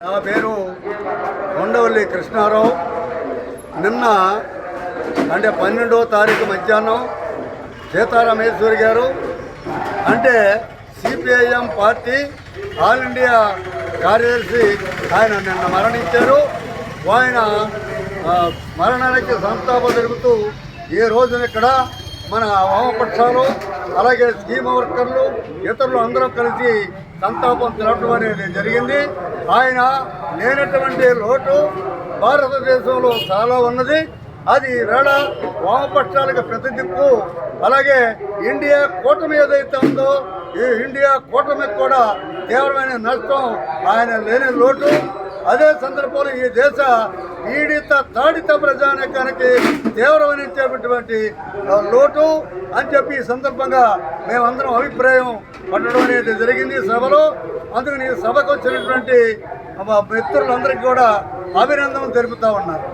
నా పేరు కొండవల్లి కృష్ణారావు. నిన్న అంటే పన్నెండవ తారీఖు మధ్యాహ్నం సీతారామేశ్వరి గారు అంటే సిపిఐఎం పార్టీ ఆల్ ఇండియా కార్యదర్శి ఆయన నిన్న మరణించారు. ఆయన మరణానికి సంతాపం జరుగుతూ ఈ రోజున ఇక్కడ మన వామపక్షాలు అలాగే స్కీమ్ వర్కర్లు ఇతరులు అందరం కలిసి సంతాపం తెలపడం అనేది జరిగింది. ఆయన లేనటువంటి లోటు భారతదేశంలో చాలా ఉన్నది. అది వేళ వామపక్షాలకు ప్రతిదిక్కు. అలాగే ఇండియా కూటమి ఏదైతే ఉందో ఈ ఇండియా కూటమికి కూడా తీవ్రమైన నష్టం ఆయన లేని లోటు. అదే సందర్భంలో ఈ దేశ పీడిత తాడిత ప్రజానికానికి తీవ్రమైనటువంటి లోటు అని చెప్పి ఈ సందర్భంగా మేమందరం అభిప్రాయం పట్టడం అనేది జరిగింది ఈ సభలో. అందుకని సభకు వచ్చినటువంటి మిత్రులందరికీ కూడా అభినందనలు తెలుపుతా ఉన్నారు